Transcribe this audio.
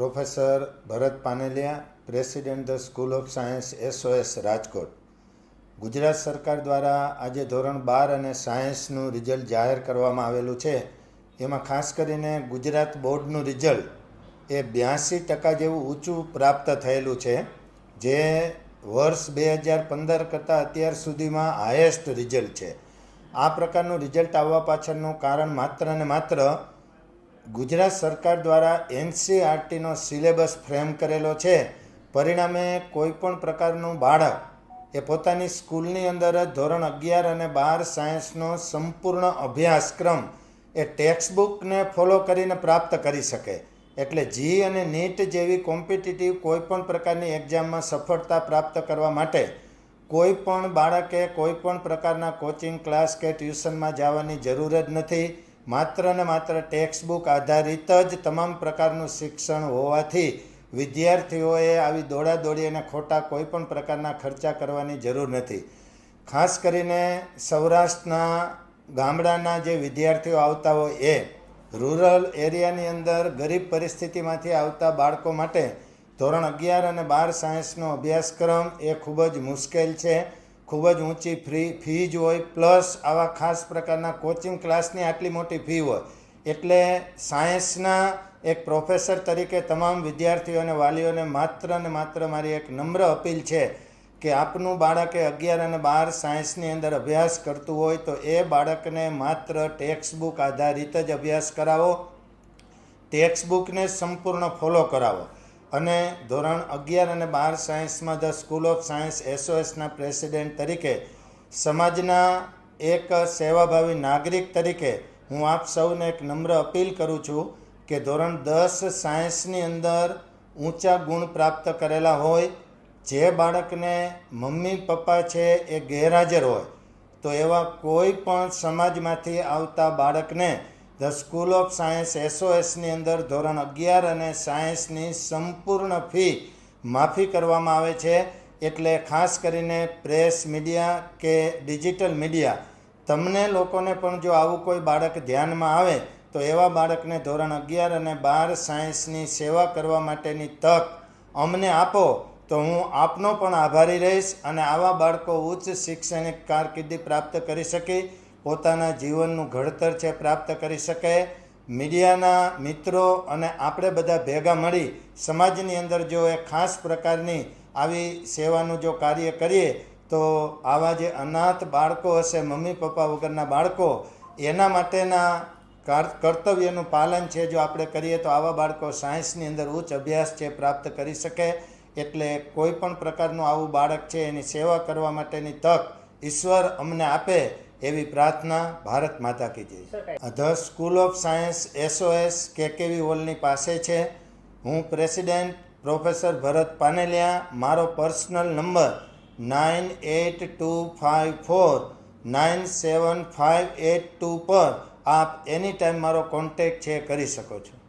Professor Bharat Panelia, president the school of science, SOS, Rajkot. Gujarat સરકાર દ્વારા આજે ધોરણ બાર અને સાયન્સનું રિઝલ્ટ જાહેર કરવામાં આવેલું છે. એમાં ખાસ કરીને ગુજરાત બોર્ડનું રિઝલ્ટ એ બ્યાસી ટકા જેવું ઊંચું પ્રાપ્ત થયેલું છે, જે વર્ષ બે હજાર પંદર કરતાં અત્યાર સુધીમાં હાયેસ્ટ રિઝલ્ટ છે. આ પ્રકારનું રિઝલ્ટ આવવા પાછળનું કારણ માત્ર ને માત્ર ગુજરાત સરકાર દ્વારા એનસીઆરટીનો સિલેબસ ફ્રેમ કરેલો છે. પરિણામે કોઈ પણ પ્રકારનું બાળક એ પોતાની સ્કૂલની અંદર જ ધોરણ અગિયાર અને બાર સાયન્સનો સંપૂર્ણ અભ્યાસક્રમ એ ટેક્સ્ટબુકને ફોલો કરીને પ્રાપ્ત કરી શકે. એટલે જી અને નીટ જેવી કોમ્પિટિટિવ કોઈ પણ પ્રકારની એક્ઝામમાં સફળતા પ્રાપ્ત કરવા માટે કોઈ પણ બાળકે કોઈ પણ પ્રકારના કોચિંગ ક્લાસ કે ટ્યુશનમાં જવાની જરૂર જ નથી. માત્ર ને માત્ર ટેક્સ્ટ બુક આધારિત જ તમામ પ્રકારનું શિક્ષણ હોવાથી વિદ્યાર્થીઓએ આવી દોડાદોડી અને ખોટા કોઈપણ પ્રકારના ખર્ચા કરવાની જરૂર નથી. ખાસ કરીને સૌરાષ્ટ્રના ગામડાના જે વિદ્યાર્થીઓ આવતા હોય એ રૂરલ એરિયાની અંદર ગરીબ પરિસ્થિતિમાંથી આવતા બાળકો માટે ધોરણ અગિયાર અને બાર સાયન્સનો અભ્યાસક્રમ એ ખૂબ જ મુશ્કેલ છે. ખૂબ જ ઊંચી ફ્રી ફી જ હોય પ્લસ આવા ખાસ પ્રકારના કોચિંગ ક્લાસની આટલી મોટી ફી હોય. એટલે સાયન્સના એક પ્રોફેસર તરીકે તમામ વિદ્યાર્થીઓ અને વાલીઓને માત્ર ને માત્ર મારી એક નમ્ર અપીલ છે કે આપનું બાળકે અગિયાર અને બાર સાયન્સની અંદર અભ્યાસ કરતું હોય તો એ બાળકને માત્ર ટેક્સ્ટ બુક આધારિત જ અભ્યાસ કરાવો. ટેક્સ્ટ બુકને સંપૂર્ણ ફોલો કરાવો. અને ધોરણ અગિયાર અને બાર સાયન્સમાં ધ સ્કૂલ ઓફ સાયન્સ એસઓએસના પ્રેસિડેન્ટ તરીકે, સમાજના એક સેવાભાવી નાગરિક તરીકે, હું આપ સૌને એક નમ્ર અપીલ કરું છું કે ધોરણ દસ સાયન્સની અંદર ઊંચા ગુણ પ્રાપ્ત કરેલા હોય, જે બાળકને મમ્મી પપ્પા છે એ ગેરહાજર હોય, તો એવા કોઈ પણ સમાજમાંથી આવતા બાળકને ધ સ્કૂલ ઓફ સાયન્સ એસઓએસની અંદર ધોરણ અગિયાર અને સાયન્સની સંપૂર્ણ ફી માફી કરવામાં આવે છે. એટલે ખાસ કરીને પ્રેસ મીડિયા કે ડિજિટલ મીડિયા, તમને લોકોને પણ જો આવું કોઈ બાળક ધ્યાનમાં આવે, તો એવા બાળકને ધોરણ અગિયાર અને બાર સાયન્સની સેવા કરવા માટેની તક અમને આપો, તો હું આપનો પણ આભારી રહીશ અને આવા બાળકો ઉચ્ચ શૈક્ષણિક કારકિર્દી પ્રાપ્ત કરી શકે. પોતાના જીવનનું ઘડતર છે પ્રાપ્ત કરી શકે. મીડિયાના મિત્રો અને આપણે બધા ભેગા મળી સમાજની અંદર જો એ ખાસ પ્રકારની આવી સેવાનું જો કાર્ય કરીએ, તો આવા જે અનાથ બાળકો હશે, મમ્મી પપ્પા વગરના બાળકો, એના માટેના કર્તવ્યનું પાલન છે જો આપણે કરીએ, તો આવા બાળકો સાયન્સની અંદર ઉચ્ચ અભ્યાસ છે પ્રાપ્ત કરી શકે. એટલે કોઈ પણ પ્રકારનું આવું બાળક છે, એની સેવા કરવા માટેની તક ઈશ્વર અમને આપે. એવી પ્રાર્થના ભારત માતા કી જય. The school of science SOS KKV હોલની પાસે છે? હું પ્રેસિડેન્ટ પ્રોફેસર ભરત પાનેલિયા મારો personal number nine eight two five four nine seven five eight two પર આપ એની ટાઈમ મારો કોન્ટેક છે કરી શકો છો.